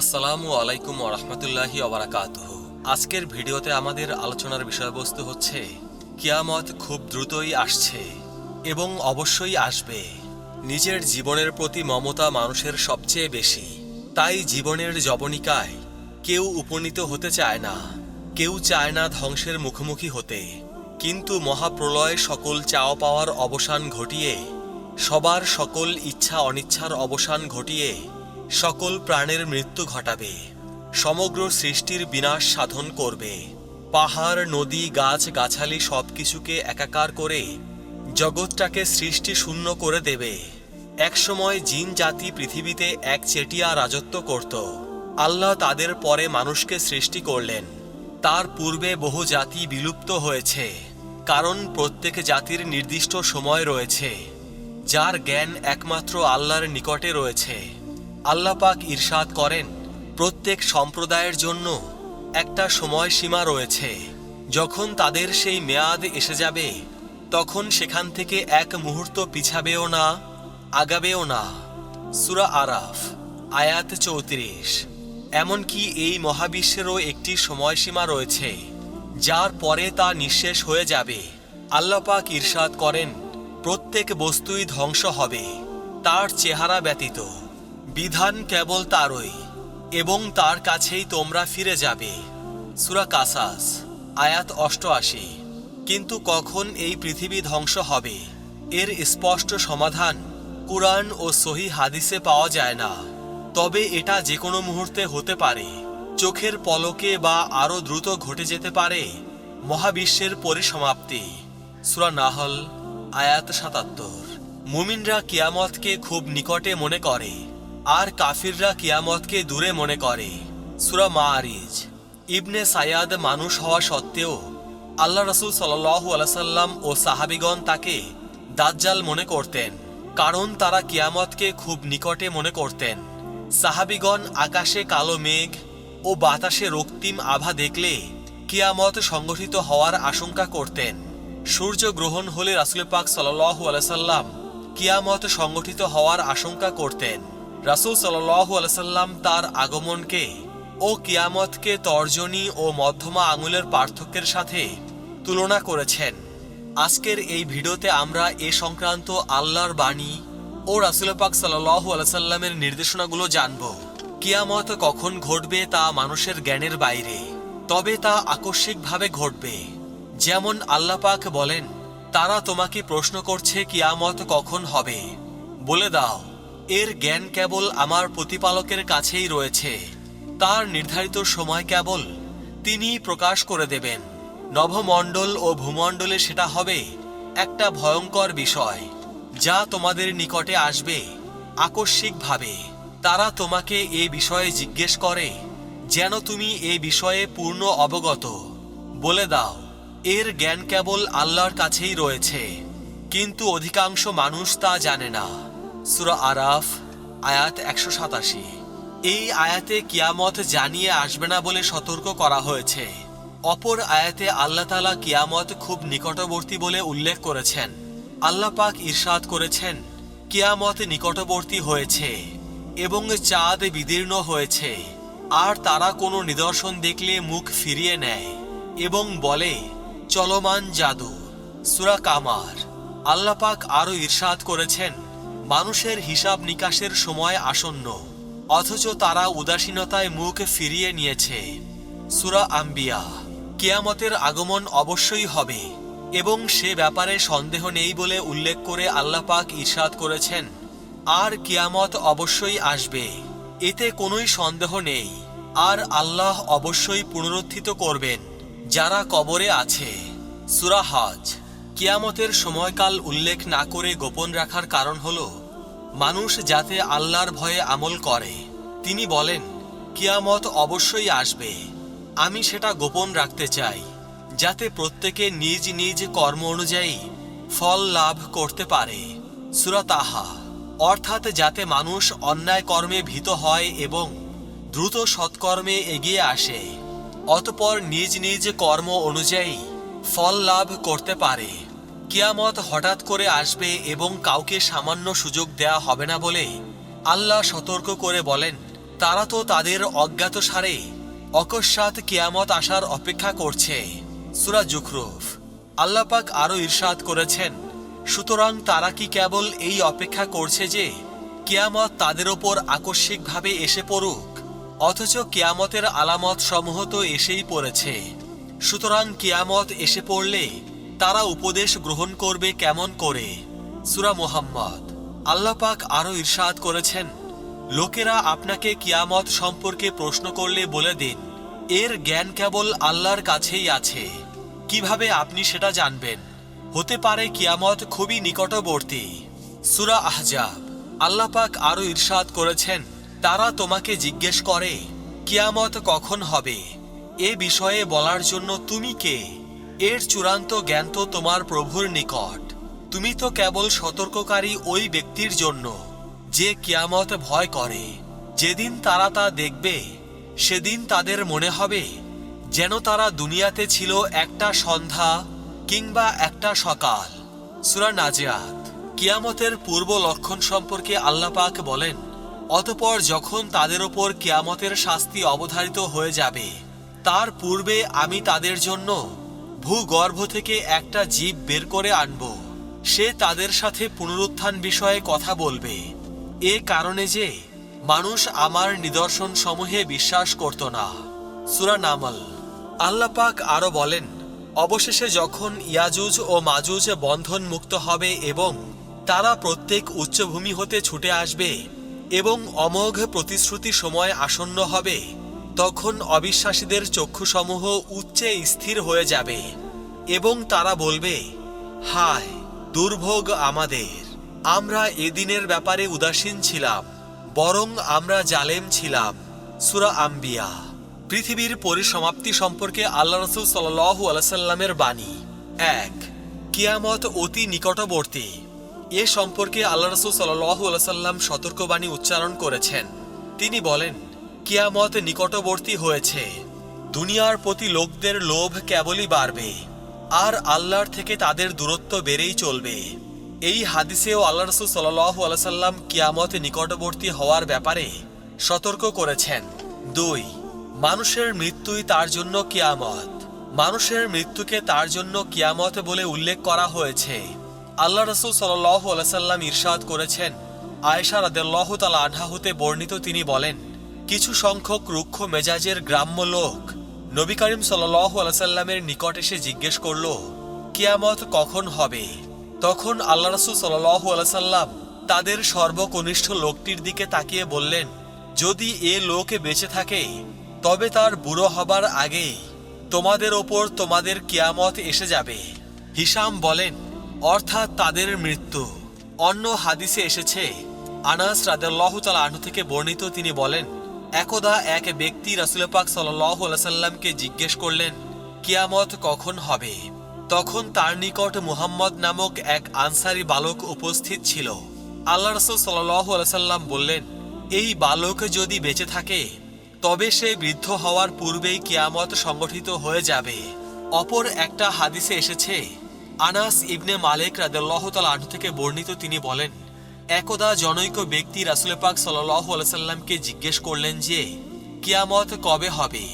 আসসালামু আলাইকুম ওরহমতুল্লাহি ওবরাকাতুহ আজকের ভিডিওতে আমাদের আলোচনার বিষয়বস্তু হচ্ছে, কিয়ামত খুব দ্রুতই আসছে এবং অবশ্যই আসবে। নিজের জীবনের প্রতি মমতা মানুষের সবচেয়ে বেশি। তাই জীবনের জবনিকায় কেউ উপনীত হতে চায় না, কেউ চায় না ধ্বংসের মুখোমুখি হতে। কিন্তু মহাপ্রলয় সকল চাওয়া পাওয়ার অবসান ঘটিয়ে, সবার সকল ইচ্ছা অনিচ্ছার অবসান ঘটিয়ে সকল প্রাণের মৃত্যু ঘটাবে। সমগ্র সৃষ্টির বিনাশ সাধন করবে। পাহাড়, নদী, গাছ, গাছালি সবকিছুকে একাকার করে জগৎটাকে সৃষ্টি শূন্য করে দেবে। একসময় জিন জাতি পৃথিবীতে এক চেটিয়া রাজত্ব করত। আল্লাহ তাদের পরে মানুষকে সৃষ্টি করলেন। তার পূর্বে বহু জাতি বিলুপ্ত হয়েছে, কারণ প্রত্যেক জাতির নির্দিষ্ট সময় রয়েছে, যার জ্ঞান একমাত্র আল্লাহর নিকটে রয়েছে। আল্লাহ পাক ইরশাদ করেন, প্রত্যেক সম্প্রদায়ের জন্য একটা সময়সীমা রয়েছে। যখন তাদের সেই মেয়াদ এসে যাবে, তখন সেখান থেকে এক মুহূর্ত পিছাবেও না, আগাবেও না। সুরা আরাফ, আয়াত চৌত্রিশ। এমনকি এই মহাবিশ্বেরও একটি সময়সীমা রয়েছে, যার পরে তা নিঃশেষ হয়ে যাবে। আল্লাপাক ইরশাদ করেন, প্রত্যেক বস্তুই ধ্বংস হবে, তার চেহারা ব্যতীত। বিধান কেবল তারই, এবং তার কাছেই তোমরা ফিরে যাবে। সুরা কাসাস, আয়াত অষ্টআশি। কিন্তু কখন এই পৃথিবী ধ্বংস হবে? এর স্পষ্ট সমাধান কুরআন ও সহি হাদিসে পাওয়া যায় না। তবে এটা যে কোনো মুহূর্তে হতে পারে। চোখের পলকে বা আরও দ্রুত ঘটে যেতে পারে। মহাবিশ্বের পরিসমাপ্তি। সুরা নাহল, আয়াত সাতাত্তর। মুমিনরা কিয়ামতকে খুব নিকটে মনে করে। আর কাফিররা কিয়ামতকে দূরে মনে করে। সুরা মাআরিজ। ইবনে সায়াদ মানুষ হওয়া সত্ত্বেও আল্লাহ রসুল সাল্লু আলাইসাল্লাম ও সাহাবিগণ তাকে দাজ্জাল মনে করতেন, কারণ তারা কিয়ামতকে খুব নিকটে মনে করতেন। সাহাবিগণ আকাশে কালো মেঘ ও বাতাসে রক্তিম আভা দেখলে কিয়ামত সংগঠিত হওয়ার আশঙ্কা করতেন। সূর্য গ্রহণ হলে রাসুল পাক সাল্লাহু আলাইসাল্লাম কিয়ামত সংগঠিত হওয়ার আশঙ্কা করতেন। রাসুল সাল্লাহু আলাইসাল্লাম তার আগমনকে ও কিয়ামতকে তর্জনী ও মধ্যমা আঙুলের পার্থক্যের সাথে তুলনা করেছেন। আজকের এই ভিডিওতে আমরা এ সংক্রান্ত আল্লাহর বাণী ও রাসুল পাক সাল্লাহু আলাইসাল্লামের নির্দেশনাগুলো জানব। কিয়ামত কখন ঘটবে তা মানুষের জ্ঞানের বাইরে, তবে তা আকস্মিকভাবে ঘটবে। যেমন আল্লাপাক বলেন, তারা তোমাকে প্রশ্ন করছে কিয়ামত কখন হবে। বলে দাও এর জ্ঞান কেবল আমার প্রতিপালকের কাছেই রয়েছে। তার নির্ধারিত সময় কেবল তিনি প্রকাশ করে দেবেন। নভমণ্ডল ও ভূমণ্ডলে সেটা হবে একটা ভয়ঙ্কর বিষয়, যা তোমাদের নিকটে আসবে আকস্মিকভাবে। তারা তোমাকে এ বিষয়ে জিজ্ঞেস করে, যেন তুমি এ বিষয়ে পূর্ণ অবগত। বলে দাও, এর জ্ঞান কেবল আল্লাহর কাছেই রয়েছে, কিন্তু অধিকাংশ মানুষ তা জানে না। সুরা আরাফ, আয়াত একশো সাতাশি। এই আয়াতে কিয়ামত জানিয়ে আসবে না বলে সতর্ক করা হয়েছে। অপর আয়াতে আল্লাহ তালা কিয়ামত খুব নিকটবর্তী বলে উল্লেখ করেছেন। আল্লাহ পাক ইরশাদ করেছেন, কিয়ামত নিকটবর্তী হয়েছে এবং চাঁদ বিদীর্ণ হয়েছে। আর তারা কোনো নিদর্শন দেখলে মুখ ফিরিয়ে নেয় এবং বলে, চলমান জাদু, সুরা কামার। আল্লাপাক আরও ইরশাদ করেছেন মানুষের হিসাব নিকাশের সময় আসন্ন, অথচ তারা উদাসীনতায় মুখ ফিরিয়ে নিয়েছে। সুরা আম্বিয়া, কেয়ামতের আগমন অবশ্যই হবে, এবং সে ব্যাপারে সন্দেহ নেই বলে উল্লেখ করে আল্লাপাক ইরশাদ করেছেন, আর কিয়ামত অবশ্যই আসবে, এতে কোনোই সন্দেহ নেই, আর আল্লাহ অবশ্যই পুনরুত্থিত করবেন, যারা কবরে আছে। সুরা হজ। কিয়ামতের সময়কাল উল্লেখ না করে গোপন রাখার কারণ হল, মানুষ যাতে আল্লাহর ভয়ে আমল করে, তিনি বলেন, কিয়ামত অবশ্যই আসবে। আমি সেটা গোপন রাখতে চাই, যাতে প্রত্যেকে নিজ নিজ কর্ম অনুযায়ী ফল লাভ করতে পারে। সুরাতাহা অর্থাৎ যাতে মানুষ অন্যায় কর্মে ভীত হয় এবং দ্রুত সৎকর্মে এগিয়ে আসে, অতপর নিজ নিজ কর্ম অনুযায়ী ফল লাভ করতে পারে। কিয়ামত হঠাৎ করে আসবে এবং কাউকে সামান্য সুযোগ দেয়া হবে না বলে আল্লাহ সতর্ক করে বলেন, তারা তো তাদের অজ্ঞাত সারে। অকস্মাৎ কিয়ামত আসার অপেক্ষা করছে। সুরা জুখরুফ। আল্লাপাক আরও ঈর্ষাদ করেছেন, সুতরাং তারা কি কেবল এই অপেক্ষা করছে যে কিয়ামত তাদের ওপর আকস্মিকভাবে এসে পড়ুক, অথচ কিয়ামতের আলামত সমূহ তো এসেই পড়েছে। সুতরাং কিয়ামত এসে পড়লে তারা উপদেশ গ্রহণ করবে কেমন করে? সুরা মোহাম্মদ। আল্লাপাক আরও ঈর্ষাদ করেছেন, লোকেরা আপনাকে কিয়ামত সম্পর্কে প্রশ্ন করলে বলে দিন, এর জ্ঞান কেবল আল্লাহর কাছেই আছে। কীভাবে আপনি সেটা জানবেন? হতে পারে কিয়ামত খুবই নিকটবর্তী। সুরা আহজাব। আল্লাপাক আরও ঈর্ষাদ করেছেন, তারা তোমাকে জিজ্ঞেস করে, কিয়ামত কখন হবে? এ বিষয়ে বলার জন্য তুমি কে? এর চূড়ান্ত জ্ঞান তো তোমার প্রভুর নিকট। তুমি তো কেবল সতর্ককারী ওই ব্যক্তির জন্য, যে কিয়ামত ভয় করে। যেদিন তারা তা দেখবে, সেদিন তাদের মনে হবে, যেন তারা দুনিয়াতে ছিল একটা সন্ধ্যা কিংবা একটা সকাল। সুরা নাজিয়াত, কিয়ামতের পূর্ব লক্ষণ সম্পর্কে আল্লাপাক বলেন, অতপর যখন তাদের ওপর কিয়ামতের শাস্তি অবধারিত হয়ে যাবে, তার পূর্বে আমি তাদের জন্য ভূগর্ভ থেকে একটা জীব বের করে আনব। সে তাদের সাথে পুনরুত্থান বিষয়ে কথা বলবে। এ কারণে যে মানুষ আমার নিদর্শন সমূহে বিশ্বাস করত না। সুরা নামল। আল্লাপাক আরও বলেন, অবশেষে যখন ইয়াজুজ ও মাজুজ বন্ধন মুক্ত হবে এবং তারা প্রত্যেক উচ্চভূমি হতে ছুটে আসবে এবং অমোঘ প্রতিশ্রুতি সময় আসন্ন হবে তখন অবিশ্বাসীদের চক্ষুসমূহ উচ্চে স্থির হয়ে যাবে এবং তারা বলবে, হায়, দুর্ভোগ আমাদের। আমরা এদিনের ব্যাপারে উদাসীন ছিলাম, বরং আমরা জালেম ছিলাম। সুরা আম্বিয়া। পৃথিবীর পরিসমাপ্তি সম্পর্কে আল্লাহ রসুল সাল্লাহ আলাইসাল্লামের বাণী। এক, কিয়ামত অতি নিকটবর্তী। এ সম্পর্কে আল্লাহ রসুল সাল্লাহ আলাইসাল্লাম সতর্কবাণী উচ্চারণ করেছেন। তিনি বলেন কিয়ামত নিকটবর্তী হয়েছে। দুনিয়ার প্রতি লোকদের লোভ কেবলই বাড়বে, আর আল্লাহর থেকে তাদের দূরত্ব বেড়েই চলবে। এই হাদিসেও আল্লাহ রসুল সাল্লাহ আলাইসাল্লাম কিয়ামত নিকটবর্তী হওয়ার ব্যাপারে সতর্ক করেছেন। দুই, মানুষের মৃত্যুই তার জন্য কিয়ামত। মানুষের মৃত্যুকে তার জন্য কিয়ামত বলে উল্লেখ করা হয়েছে। আল্লাহ রসুল সাল্লাহ আলাইসাল্লাম ইরশাদ করেছেন, আয়েশা রাদেল্লাহ তালা আনহা হতে বর্ণিত তিনি বলেন কিছু সংখ্যক রুক্ষ মেজাজের গ্রাম্য লোক নবী করিম সাল্লাহ নিকট এসে জিজ্ঞেস করল, কিয়ামত কখন হবে? তখন আল্লাহ রসুল সাল্লাহ তাদের সর্বকনিষ্ঠ লোকটির দিকে তাকিয়ে বললেন, যদি এ লোকে বেঁচে থাকে, তবে তার বুড়ো হবার আগেই তোমাদের ওপর তোমাদের কিয়ামত এসে যাবে। হিসাম বলেন, অর্থাৎ তাদের মৃত্যু। অন্য হাদিসে এসেছে, আনাস রাদেল্লাহ তালা আনু থেকে বর্ণিত তিনি বলেন একদা এক ব্যক্তি রাসুল পাক সাল্লাহ সাল্লামকে জিজ্ঞেস করলেন, কিয়ামত কখন হবে? তখন তার নিকট মুহাম্মদ নামক এক আনসারি বালক উপস্থিত ছিল। আল্লাহ রসুল সাল্লাম বললেন, এই বালক যদি বেঁচে থাকে, তবে সে বৃদ্ধ হওয়ার পূর্বেই কিয়ামত সংগঠিত হয়ে যাবে। অপর একটা হাদিসে এসেছে, আনাস ইবনে মালিক তাল থেকে বর্ণিত তিনি বলেন একদা জনৈক ব্যক্তি রাসুল পাক আলাইসাল্লামকে জিজ্ঞেস করলেন যে, কিয়ামত কবে হবে?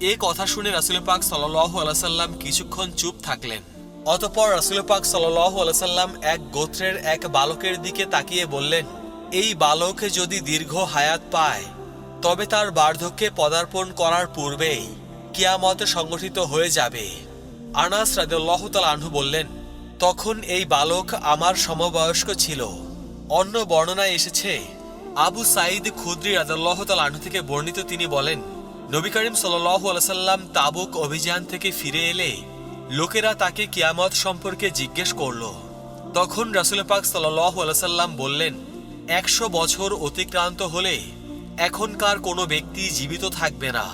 এ কথা শুনে রাসুল পাক আলাইসাল্লাম কিছুক্ষণ চুপ থাকলেন। অতপর রাসুল পাক আলাইসাল্লাম এক গোত্রের এক বালকের দিকে তাকিয়ে বললেন, এই বালক যদি দীর্ঘ হায়াত পায়, তবে তার বার্ধক্যে পদার্পণ করার পূর্বেই কিয়ামত সংগঠিত হয়ে যাবে। আনাস আনহু বললেন, তখন এই বালক আমার সমবয়স্ক ছিল। অন্য বর্ণনায় এসেছে, আবু সাইদ খুদ্রি রাজাল্লাহ তাল আনহু থেকে বর্ণিত তিনি বলেন, নবী করিম সাল্লাহ আলাইসাল্লাম তাবুক অভিযান থেকে ফিরে এলে লোকেরা তাকে কিয়ামত সম্পর্কে জিজ্ঞেস করল। তখন রাসুল পাক সাল্লাহ আলাইসাল্লাম বললেন, একশো বছর অতিক্রান্ত হলে এখনকার কোনো ব্যক্তি জীবিত থাকবে না।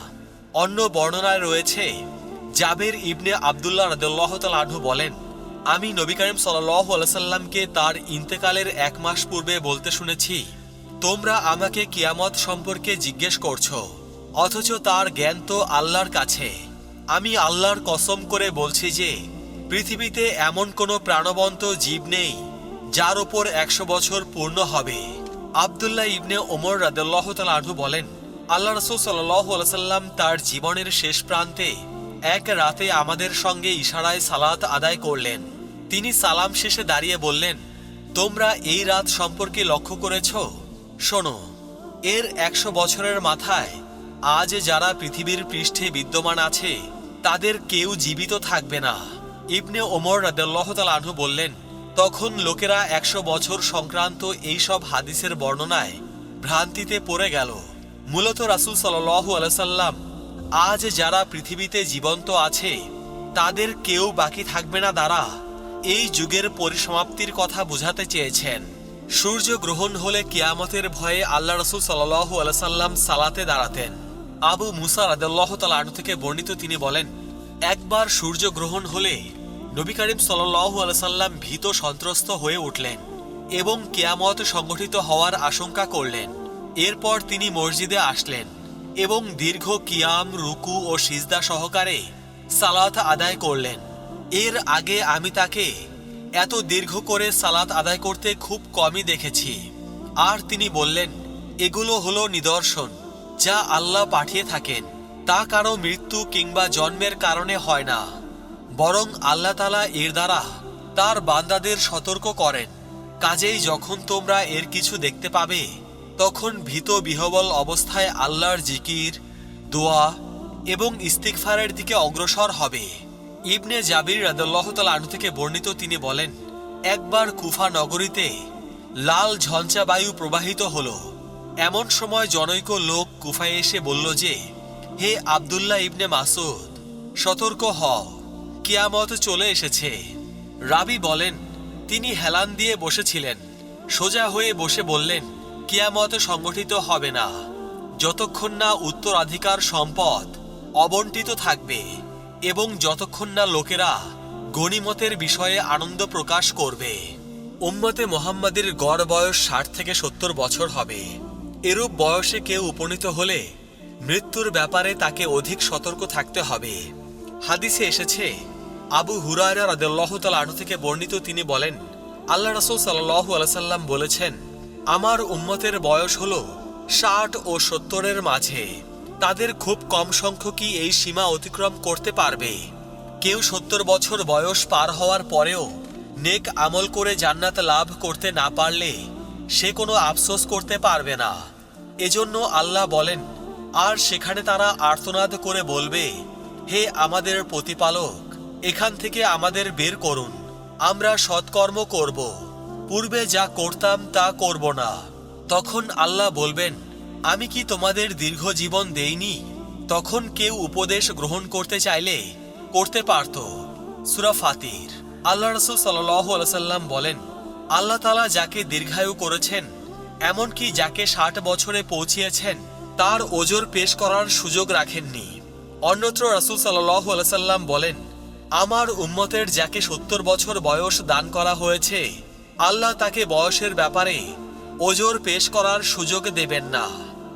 অন্য বর্ণনায় রয়েছে, জাবের ইবনে আবদুল্লাহ রাদুল্লাহ আনহু বলেন আমি নবী করিম সাল্লাহ তার ইন্তেকালের এক মাস পূর্বে বলতে শুনেছি, তোমরা আমাকে কিয়ামত সম্পর্কে জিজ্ঞেস করছ, অথচ তার জ্ঞান তো আল্লাহর কাছে। আমি আল্লাহর কসম করে বলছি যে, পৃথিবীতে এমন কোনো প্রাণবন্ত জীব নেই, যার ওপর একশো বছর পূর্ণ হবে। আবদুল্লাহ ইবনে ওমর রাদুল্লাহ আনহু বলেন, আল্লাহ রসুল সাল্লাম তার জীবনের শেষ প্রান্তে এক রাতে আমাদের সঙ্গে ইশারায় সালাত আদায় করলেন। তিনি সালাম শেষে দাঁড়িয়ে বললেন, তোমরা এই রাত সম্পর্কে লক্ষ্য করেছ? শোনো, এর একশো বছরের মাথায় আজ যারা পৃথিবীর পৃষ্ঠে বিদ্যমান আছে, তাদের কেউ জীবিত থাকবে না। ইবনে ওমর রাদাল্লাহ আনহু বললেন, তখন লোকেরা একশো বছর সংক্রান্ত এইসব হাদিসের বর্ণনায় ভ্রান্তিতে পড়ে গেল। মূলত রাসুল সাল্লাহ আলাইসাল্লাম আজ যারা পৃথিবীতে জীবন্ত আছে, তাদের কেউ বাকি থাকবে না দ্বারা এই যুগের পরিসমাপ্তির কথা বোঝাতে চেয়েছেন। সূর্য গ্রহণ হলে কিয়ামতের ভয়ে আল্লাহ রসুল সাল্লাহ আলাইসাল্লাম সালাতে দাঁড়াতেন। আবু মুসা রাদাল্লাহ তালু থেকে বর্ণিত তিনি বলেন, একবার সূর্য গ্রহণ হলে নবী করিম সাল্লাহ আলাইসাল্লাম ভীত সন্ত্রস্ত হয়ে উঠলেন এবং কেয়ামত সংগঠিত হওয়ার আশঙ্কা করলেন। এরপর তিনি মসজিদে আসলেন এবং দীর্ঘ কিয়াম, রুকু ও সিজদা সহকারে সালাত আদায় করলেন। এর আগে আমি তাকে এত দীর্ঘ করে সালাত আদায় করতে খুব কমই দেখেছি। আর তিনি বললেন, এগুলো হলো নিদর্শন যা আল্লাহ পাঠিয়ে থাকেন। তা কারও মৃত্যু কিংবা জন্মের কারণে হয় না। বরং আল্লাহ তালা এর দ্বারা তার বান্দাদের সতর্ক করেন। কাজেই যখন তোমরা এর কিছু দেখতে পাবে, তখন ভীত বিহবল অবস্থায় আল্লাহর জিকির, দোয়া এবং ইস্তিকফারের দিকে অগ্রসর হবে। ইবনে জাবির রাদুল্লাহ আনু থেকে বর্ণিত তিনি বলেন, একবার কুফা নগরীতে লাল ঝঞ্ঝা বায়ু প্রবাহিত হল। এমন সময় জনৈক লোক কুফায় এসে বলল যে, হে আবদুল্লাহ ইবনে মাসুদ সতর্ক হও, কিয়ামত চলে এসেছে। রাবি বলেন, তিনি হেলান দিয়ে বসেছিলেন। সোজা হয়ে বসে বললেন, কিয়ামত সংগঠিত হবে না। যতক্ষণ না উত্তরাধিকার সম্পদ অবন্টিত থাকবে। এবং যতক্ষণ না লোকেরা গণিমতের বিষয়ে আনন্দ প্রকাশ করবে, উম্মতে মোহাম্মদের গড় বয়স ষাট থেকে সত্তর বছর হবে। এরূপ বয়সে কেউ উপনীত হলে মৃত্যুর ব্যাপারে তাকে অধিক সতর্ক থাকতে হবে। হাদিসে এসেছে, আবু হুরায়রা রাদিয়াল্লাহু তাআলা আনহু থেকে বর্ণিত তিনি বলেন, আল্লাহ রাসূল সাল্লাল্লাহু আলাইহি সাল্লাম বলেছেন, আমার উম্মতের বয়স হল ষাট ও সত্তরের মাঝে। তাদের খুব কম সংখ্যকই এই সীমা অতিক্রম করতে পারবে। কেউ সত্তর বছর বয়স পার হওয়ার পরেও নেক আমল করে জান্নাত লাভ করতে না পারলে সে কোনো আফসোস করতে পারবে না। এজন্য আল্লাহ বলেন, আর সেখানে তারা আর্তনাদ করে বলবে, হে আমাদের প্রতিপালক, এখান থেকে আমাদের বের করুন, আমরা সৎকর্ম করব। পূর্বে যা করতাম তা করব না। তখন আল্লাহ বলবেন আমি কি তোমাদের দীর্ঘ জীবন দেইনি? তখন কেউ উপদেশ গ্রহণ করতে চাইলে করতে পারত। সুরা ফাতির। আল্লাহ রসুল সাল্লাম বলেন, আল্লাহ তালা যাকে দীর্ঘায়ু করেছেন, এমনকি যাকে ষাট বছরে পৌঁছিয়েছেন, তার ওজোর পেশ করার সুযোগ রাখেননি। অন্যত্র রাসুল সাল্লাম বলেন, আমার উম্মতের যাকে সত্তর বছর বয়স দান করা হয়েছে, আল্লাহ তাকে বয়সের ব্যাপারে ওজোর পেশ করার সুযোগ দেবেন না।